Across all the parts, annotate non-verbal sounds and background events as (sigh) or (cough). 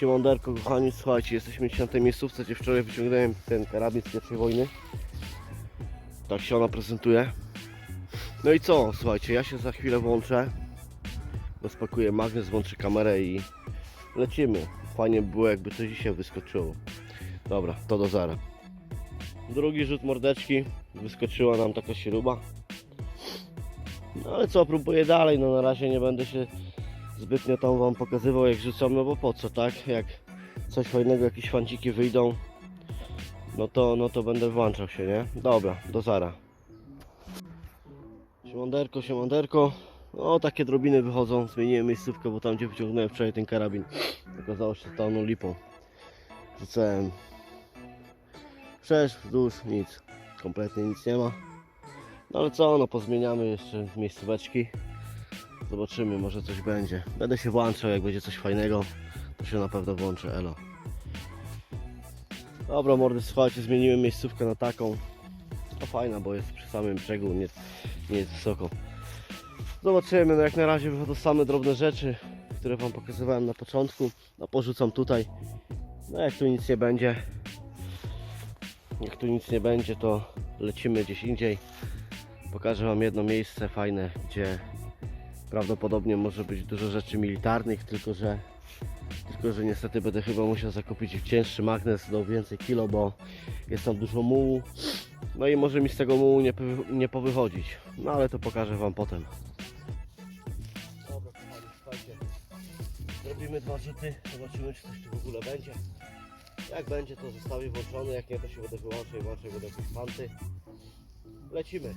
Siemonderko, kochani, słuchajcie, jesteśmy dzisiaj na tej miejscówce, gdzie wczoraj wyciągnąłem ten karabin z pierwszej wojny. Tak się ona prezentuje. No i co, słuchajcie, ja się za chwilę włączę. Rozpakuję magnes, włączę kamerę i lecimy. Fajnie by było, jakby to dzisiaj wyskoczyło. Dobra, to do zara. Drugi rzut mordeczki. Wyskoczyła nam taka śruba. No ale co, próbuję dalej. No na razie nie będę się zbytnio tam wam pokazywał jak rzucam, no bo po co, tak? Jak coś fajnego, jakieś fanciki wyjdą, no to, no to będę włączał się, nie? Dobra, do zara. Siemanderko, siemanderko. No takie drobiny wychodzą, zmieniłem miejscówkę, bo tam gdzie wyciągnąłem wczoraj ten karabin okazało się totalną lipą. Rzucałem wszerz, wzdłuż, nic. Kompletnie nic nie ma. No ale co, no pozmieniamy jeszcze miejscóweczki. Zobaczymy, może coś będzie. Będę się włączał, jak będzie coś fajnego, to się na pewno włączę, elo. Dobra mordy, słuchajcie, zmieniłem miejscówkę na taką. No fajna, bo jest przy samym brzegu, nie, nie jest wysoko. Zobaczymy, no jak na razie wychodzą same drobne rzeczy, które Wam pokazywałem na początku. No porzucam tutaj. No jak tu nic nie będzie, jak tu nic nie będzie, to lecimy gdzieś indziej. Pokażę Wam jedno miejsce fajne, gdzie prawdopodobnie może być dużo rzeczy militarnych, tylko że tylko że niestety będę chyba musiał zakupić cięższy magnes do więcej kilo, bo jest tam dużo mułu. No i może mi z tego mułu nie, nie powychodzić. No ale to pokażę Wam potem. Dobra, kochani, słuchajcie. Zrobimy dwa rzuty, zobaczymy czy coś tu w ogóle będzie. Jak będzie to zostawię włączony, jak nie to się będę wyłączał i włączał będę jakieś fanty. Lecimy.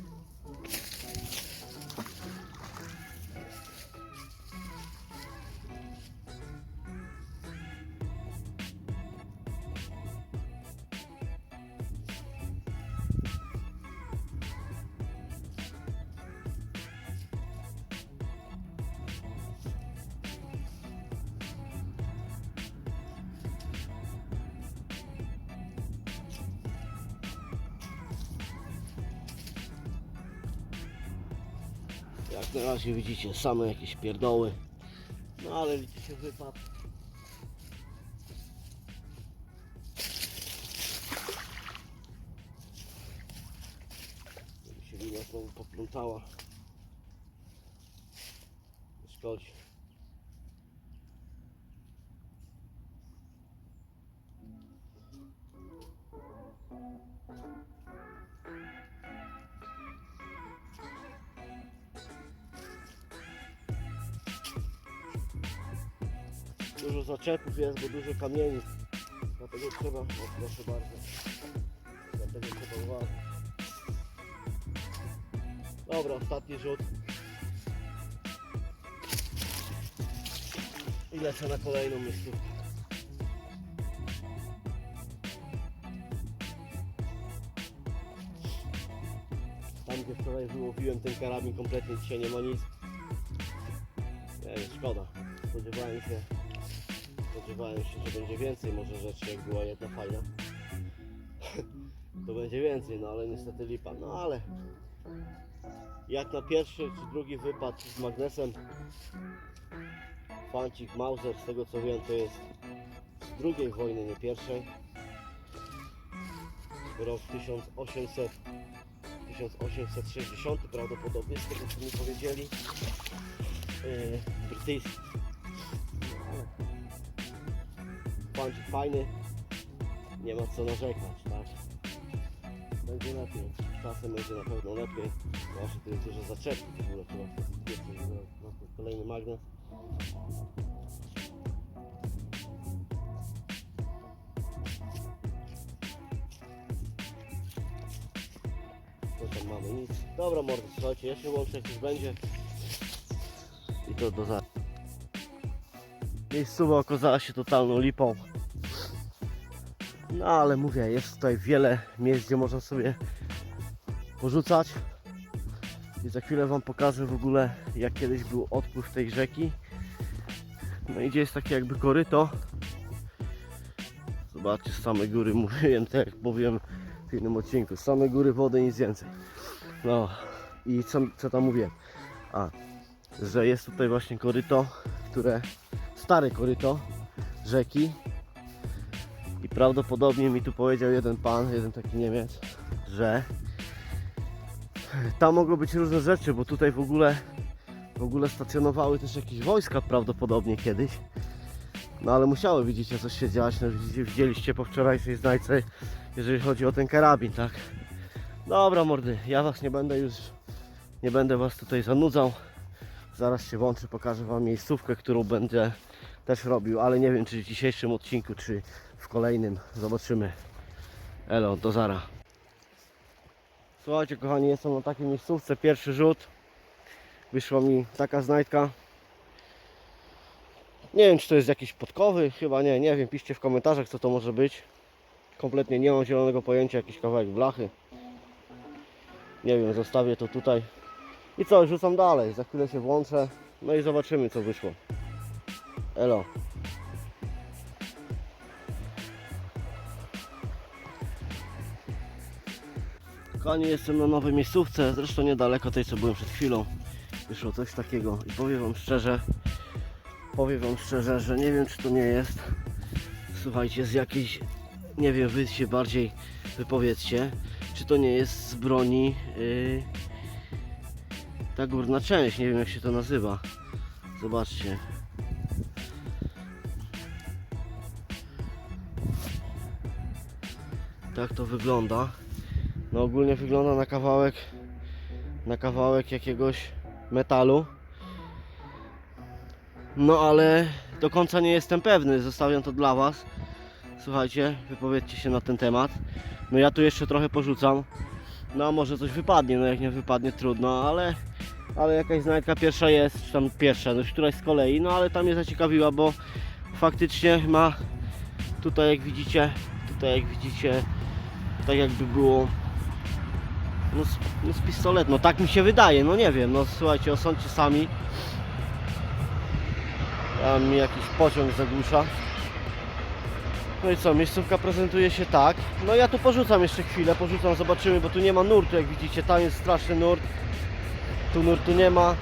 Jak na razie widzicie same jakieś pierdoły. No ale się wypad. Żeby się linia znowu poplątała. Szkodzi. Dużo zaczepów jest, bo dużo kamieni. Dlatego trzeba, o proszę bardzo. Dlatego trzeba uważać. Dobra, ostatni rzut. I lecę na kolejną miejscówkę. Tam gdzie wczoraj wyłowiłem ten karabin kompletnie dzisiaj nie ma nic. Nie szkoda. Spodziewałem się Spodziewałem się, że będzie więcej może rzeczy, jak była jedna fajna. to będzie więcej, no ale niestety lipa. No ale jak na pierwszy czy drugi wypad z magnesem Fancik Mauser, z tego co wiem, to jest z drugiej wojny, nie pierwszej. Rok 1800 1860 prawdopodobnie, z tego co mi powiedzieli. Yy, brytyjski. Fajny, nie ma co narzekać, tak? Będzie lepiej, czasem będzie na pewno lepiej, zwłaszcza tu jest dużo w ogóle, chyba kolejny magnes. Co tam mamy? Nic. Dobra mordy, słuchajcie, ja się łączę jak coś będzie i to do za. Miejscowa okazała się totalną lipą. No ale mówię, jest tutaj wiele miejsc, gdzie można sobie porzucać. I za chwilę Wam pokażę w ogóle, jak kiedyś był odpływ tej rzeki. No i gdzie jest takie jakby koryto. Zobaczcie, z samej góry (laughs) mówiłem, tak jak powiem w innym odcinku. Z samej góry wody, nic więcej. No i co, co tam mówiłem? A, że jest tutaj właśnie koryto, które stare koryto, rzeki. I prawdopodobnie mi tu powiedział jeden pan, jeden taki Niemiec, że tam mogą być różne rzeczy, bo tutaj w ogóle w ogóle stacjonowały też jakieś wojska prawdopodobnie kiedyś. No ale musiały, widzicie, coś się dziać. No, widzieliście po wczorajszej znajdce, jeżeli chodzi o ten karabin, tak? Dobra, mordy, ja was nie będę już, nie będę was tutaj zanudzał. Zaraz się włączę, pokażę wam miejscówkę, którą będę też robił, ale nie wiem, czy w dzisiejszym odcinku, czy w kolejnym. Zobaczymy. Elo, do zara. Słuchajcie, kochani, jestem na takiej miejscówce. Pierwszy rzut. Wyszła mi taka znajdka. Nie wiem, czy to jest jakiś podkowy, chyba nie, nie wiem, piszcie w komentarzach, co to może być. Kompletnie nie mam zielonego pojęcia, jakiś kawałek blachy. Nie wiem, zostawię to tutaj. I co, rzucam dalej, za chwilę się włączę, no i zobaczymy, co wyszło. Elo. Kochani, jestem na nowej miejscówce, zresztą niedaleko tej, co byłem przed chwilą. Wyszło coś takiego i powiem Wam szczerze, powiem Wam szczerze, że nie wiem, czy to nie jest, słuchajcie, z jakiejś, nie wiem, Wy się bardziej wypowiedzcie, czy to nie jest z broni yy, ta górna część, nie wiem jak się to nazywa. Zobaczcie. Tak to wygląda. No ogólnie wygląda na kawałek na kawałek jakiegoś metalu. No ale do końca nie jestem pewny, zostawiam to dla Was. Słuchajcie, wypowiedzcie się na ten temat. No ja tu jeszcze trochę porzucam. No a może coś wypadnie, no jak nie wypadnie trudno, ale ale jakaś znajdka pierwsza jest, czy tam pierwsza, no któraś z kolei, no ale tam mnie zaciekawiła, bo faktycznie ma tutaj jak widzicie, tutaj jak widzicie, tak jakby było no z, no z pistolet, no tak mi się wydaje, no nie wiem, no słuchajcie, osądźcie sami. Tam mi jakiś pociąg zagłusza. No i co, miejscówka prezentuje się tak. No ja tu porzucam jeszcze chwilę, porzucam, zobaczymy, bo tu nie ma nurtu, jak widzicie, tam jest straszny nurt. Tu nurtu nie ma,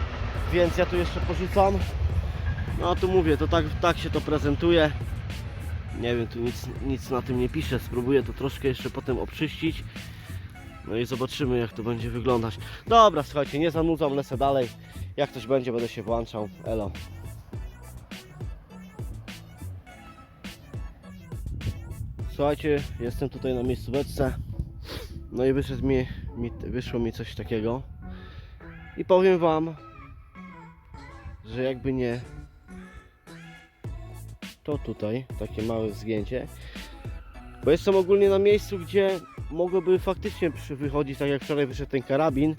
więc ja tu jeszcze porzucam. No a tu mówię, to tak, tak się to prezentuje. Nie wiem, tu nic, nic na tym nie pisze, spróbuję to troszkę jeszcze potem obczyścić. No i zobaczymy jak to będzie wyglądać. Dobra, słuchajcie, nie zanudzam, lecę dalej. Jak coś będzie, będę się włączał. Elo. Słuchajcie, jestem tutaj na miejscóweczce. No i wyszedł mi, mi, wyszło mi coś takiego. I powiem wam, że jakby nie to tutaj, takie małe zgięcie. Bo jestem ogólnie na miejscu, gdzie mogłyby faktycznie przy- wychodzić, tak jak wczoraj wyszedł ten karabin,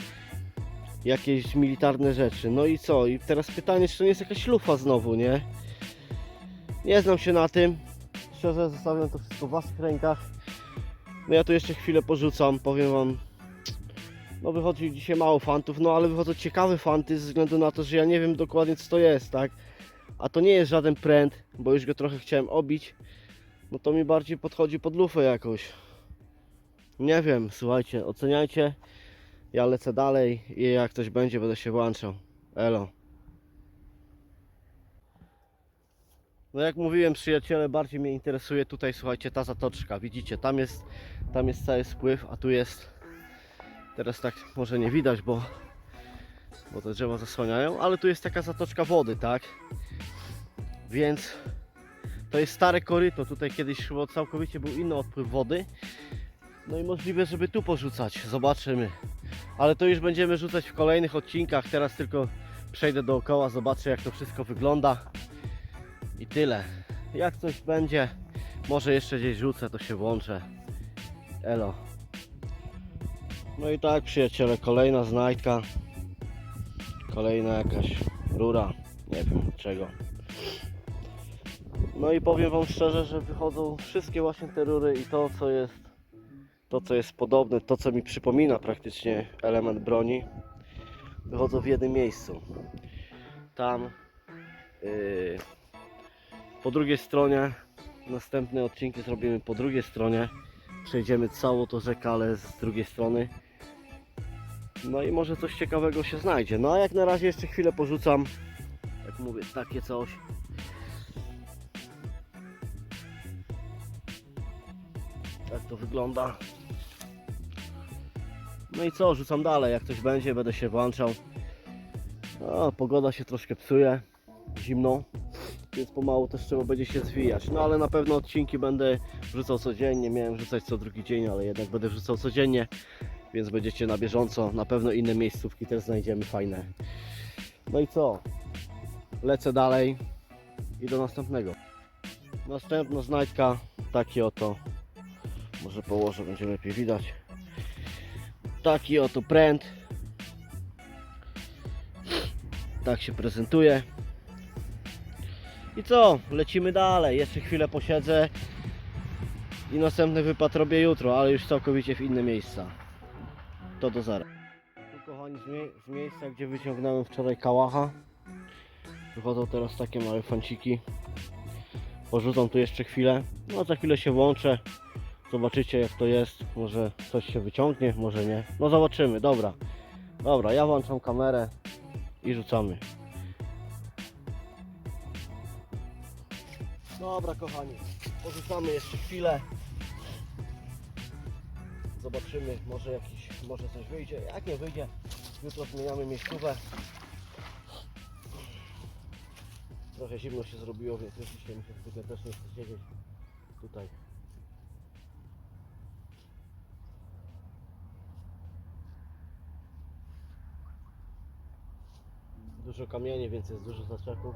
jakieś militarne rzeczy. No i co? I teraz pytanie, czy to nie jest jakaś lufa znowu, nie? Nie znam się na tym. Szczerze zostawiam to wszystko w waszych rękach. No ja tu jeszcze chwilę porzucam, powiem wam. No wychodzi dzisiaj mało fantów, no ale wychodzą ciekawe fanty ze względu na to, że ja nie wiem dokładnie co to jest, tak? A to nie jest żaden pręt, bo już go trochę chciałem obić. No to mi bardziej podchodzi pod lufę jakoś. Nie wiem, słuchajcie, oceniajcie. Ja lecę dalej i jak coś będzie, będę się włączał. Elo. No jak mówiłem przyjaciele, bardziej mnie interesuje tutaj, słuchajcie, ta zatoczka. Widzicie, tam jest, tam jest cały spływ, a tu jest... Teraz tak może nie widać, bo, bo te drzewa zasłaniają, ale tu jest taka zatoczka wody, tak? Więc to jest stare koryto. Tutaj kiedyś chyba całkowicie był inny odpływ wody. No i możliwe, żeby tu porzucać. Zobaczymy. Ale to już będziemy rzucać w kolejnych odcinkach. Teraz tylko przejdę dookoła, zobaczę jak to wszystko wygląda. I tyle. Jak coś będzie, może jeszcze gdzieś rzucę, to się włączę. Elo. No i tak przyjaciele, kolejna znajdka. Kolejna jakaś rura. Nie wiem czego. No i powiem Wam szczerze, że wychodzą wszystkie właśnie te rury i to co jest to co jest podobne, to co mi przypomina praktycznie element broni wychodzą w jednym miejscu. Tam yy, po drugiej stronie następne odcinki zrobimy po drugiej stronie. Przejdziemy całą to rzekę, ale z drugiej strony. No i może coś ciekawego się znajdzie. No a jak na razie jeszcze chwilę porzucam. Jak mówię, takie coś. Tak to wygląda. No i co, rzucam dalej. Jak coś będzie, będę się włączał. No, pogoda się troszkę psuje. Zimno. Więc pomału też trzeba będzie się zwijać. No ale na pewno odcinki będę wrzucał codziennie. Miałem wrzucać co drugi dzień, ale jednak będę wrzucał codziennie. Więc będziecie na bieżąco. Na pewno inne miejscówki też znajdziemy fajne. No i co? Lecę dalej i do następnego. Następna znajdka, taki oto. Może położę, będzie lepiej widać. Taki oto pręt. Tak się prezentuje. I co? Lecimy dalej. Jeszcze chwilę posiedzę. I następny wypad robię jutro, ale już całkowicie w inne miejsca. To do zera. Tu kochani z, mie z miejsca, gdzie wyciągnąłem wczoraj kałacha. Wychodzą teraz takie małe fanciki. Porzucam tu jeszcze chwilę. No za chwilę się włączę. Zobaczycie jak to jest. Może coś się wyciągnie, może nie. No zobaczymy, dobra. Dobra, ja włączam kamerę i rzucamy. Dobra kochani, porzucamy jeszcze chwilę. Zobaczymy, może jakiś, może coś wyjdzie. Jak nie wyjdzie, jutro zmieniamy miejscówę. Trochę zimno się zrobiło, więc mi się zwykle też nie chce siedzieć tutaj. Dużo kamieni, więc jest dużo zaczeków.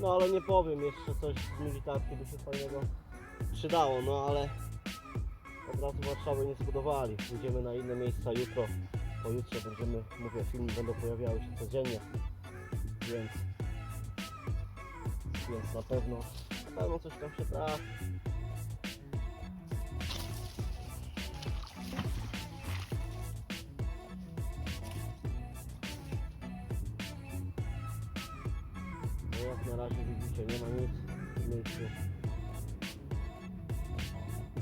No ale nie powiem, jeszcze coś z militarki by się fajnego przydało, no ale od razu Warszawy nie zbudowali. Pójdziemy na inne miejsca jutro. Pojutrze będziemy, mówię, filmy będą pojawiały się codziennie. Więc, więc na pewno, na pewno coś tam się trafi. Jak na razie widzicie, nie ma nic w miejscu.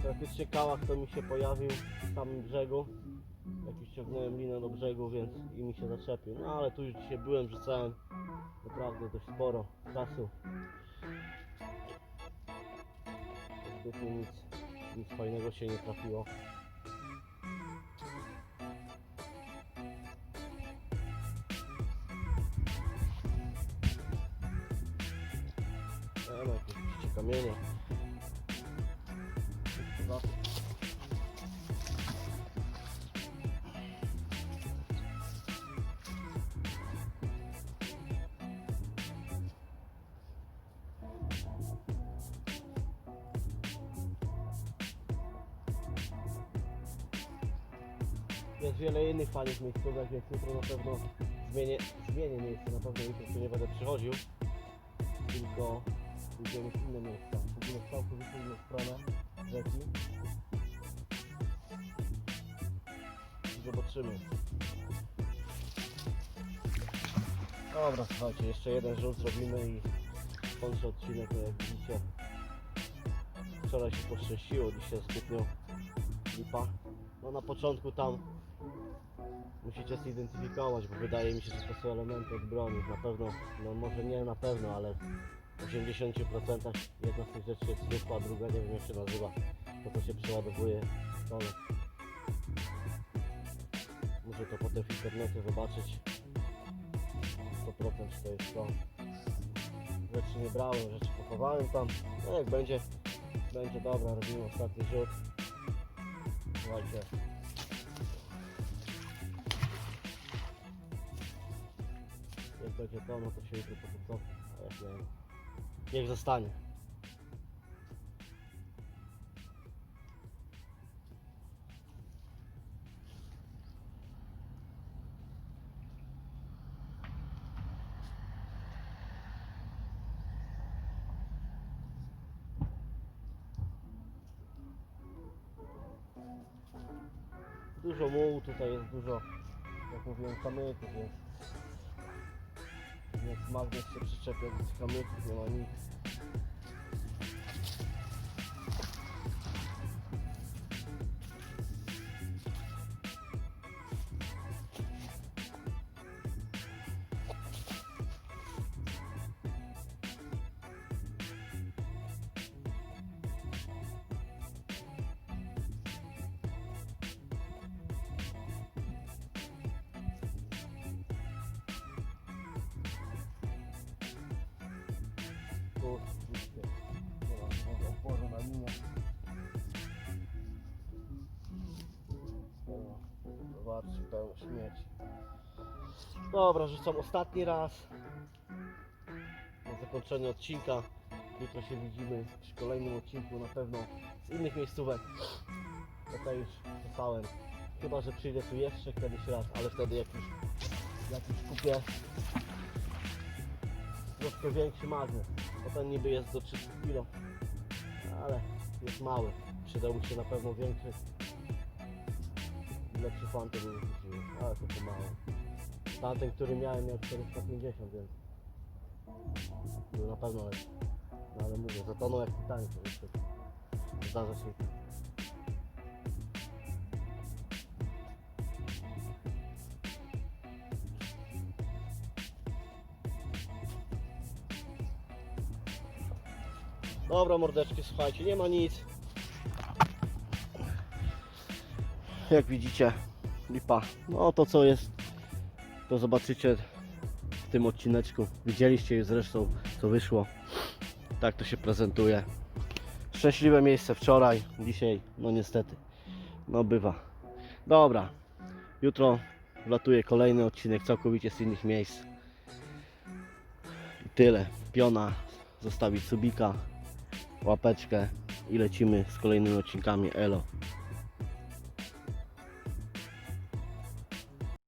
Praktycznie kałach to mi się pojawił w samym brzegu. Jak już ciągnąłem linę do brzegu, więc i mi się zaczepił. No ale tu już dzisiaj byłem, rzucałem naprawdę dość sporo czasu. Zbytnio nic, nic fajnego się nie trafiło. Kamienie. Za- Jest wiele innych fajnych miejscówek, więc jutro na pewno zmienię, zmienię miejsce. Na pewno jutro tu nie będę przychodził, tylko pójdziemy w inne miejsca. W całkowicie inną stronę rzeki. Zobaczymy. Dobra, słuchajcie, jeszcze jeden rzut zrobimy i kończę odcinek, jak widzicie. Wczoraj się poszczęściło, dzisiaj zbytnio lipa. No na początku tam musicie zidentyfikować, bo wydaje mi się, że to są elementy od broni. Na pewno, no może nie na pewno, ale 80% jedna z tych rzeczy jest zwykła, a druga nie wiem jak się nazywa. To to się przeładowuje stole. Muszę to potem w internecie zobaczyć. 100% czy to jest to. Rzeczy nie brałem, rzeczy pochowałem tam. No jak będzie, będzie dobra, robimy ostatni rzut. Słuchajcie. Jak będzie to, no to się jutro potem cofnę. A jak nie, niech zostanie. Dużo mułu, tutaj jest dużo, jak mówiłem, kamyków, więc, więc magnes się przyczepia do tych kamyków, nie ma nic. Pełno śmieci. Dobra, rzucam ostatni raz. Na zakończenie odcinka. Jutro się widzimy przy kolejnym odcinku na pewno z innych miejscówek. Tutaj już zostałem. Chyba, że przyjdę tu jeszcze kiedyś raz, ale wtedy jak już, jak już kupię troszkę większy magnes. Bo ten niby jest do 300 kg, ale jest mały. Przydał mi się na pewno większy. Lepszy fanty by wyrzuciły, ale to pomału. Tamten, który miałem miał 450, więc był na pewno lepszy. No ale mówię, zatonął jak Titanic, niestety. Zdarza się. Dobra mordeczki, słuchajcie, nie ma nic. Jak widzicie, lipa. No to co jest, to zobaczycie w tym odcineczku. Widzieliście już zresztą, co wyszło. Tak to się prezentuje. Szczęśliwe miejsce wczoraj, dzisiaj, no niestety, no bywa. Dobra, jutro wlatuje kolejny odcinek całkowicie z innych miejsc. I tyle. Piona, zostawić subika, łapeczkę i lecimy z kolejnymi odcinkami. Elo.